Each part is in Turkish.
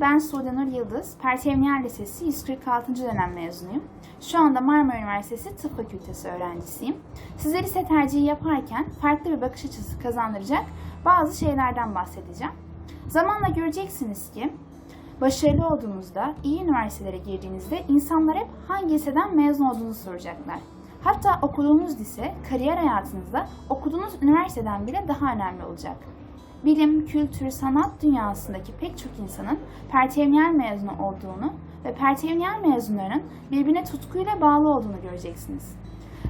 ben Sude Nur Yıldız, Pertevniyel Lisesi 146. dönem mezunuyum. Şu anda Marmara Üniversitesi Tıp Fakültesi öğrencisiyim. Size lise tercihi yaparken farklı bir bakış açısı kazandıracak bazı şeylerden bahsedeceğim. Zamanla göreceksiniz ki başarılı olduğunuzda, iyi üniversitelere girdiğinizde insanlar hep hangi liseden mezun olduğunuzu soracaklar. Hatta okuduğunuz lise, kariyer hayatınızda okuduğunuz üniversiteden bile daha önemli olacak. Bilim, kültür, sanat dünyasındaki pek çok insanın pertevniyel mezunu olduğunu ve pertevniyel mezunlarının birbirine tutkuyla bağlı olduğunu göreceksiniz.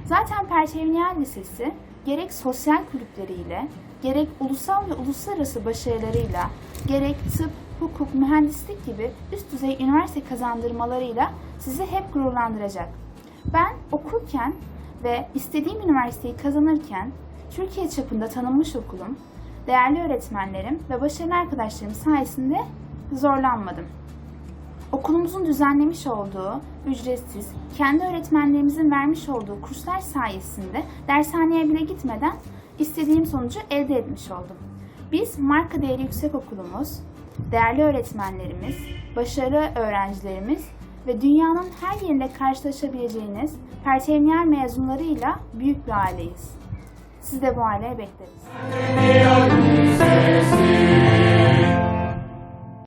Zaten Pertevniyel Lisesi gerek sosyal kulüpleriyle, gerek ulusal ve uluslararası başarılarıyla, gerek tıp, hukuk, mühendislik gibi üst düzey üniversite kazandırmalarıyla sizi hep gururlandıracak. Ben okurken ve istediğim üniversiteyi kazanırken Türkiye çapında tanınmış okulum, değerli öğretmenlerim ve başarılı arkadaşlarım sayesinde zorlanmadım. Okulumuzun düzenlemiş olduğu ücretsiz, kendi öğretmenlerimizin vermiş olduğu kurslar sayesinde dershaneye bile gitmeden istediğim sonucu elde etmiş oldum. Biz marka değeri yüksek okulumuz, değerli öğretmenlerimiz, başarılı öğrencilerimiz ve dünyanın her yerinde karşılaşabileceğiniz pertevniyel mezunlarıyla büyük bir aileyiz. Sizi de bu aileye bekleriz.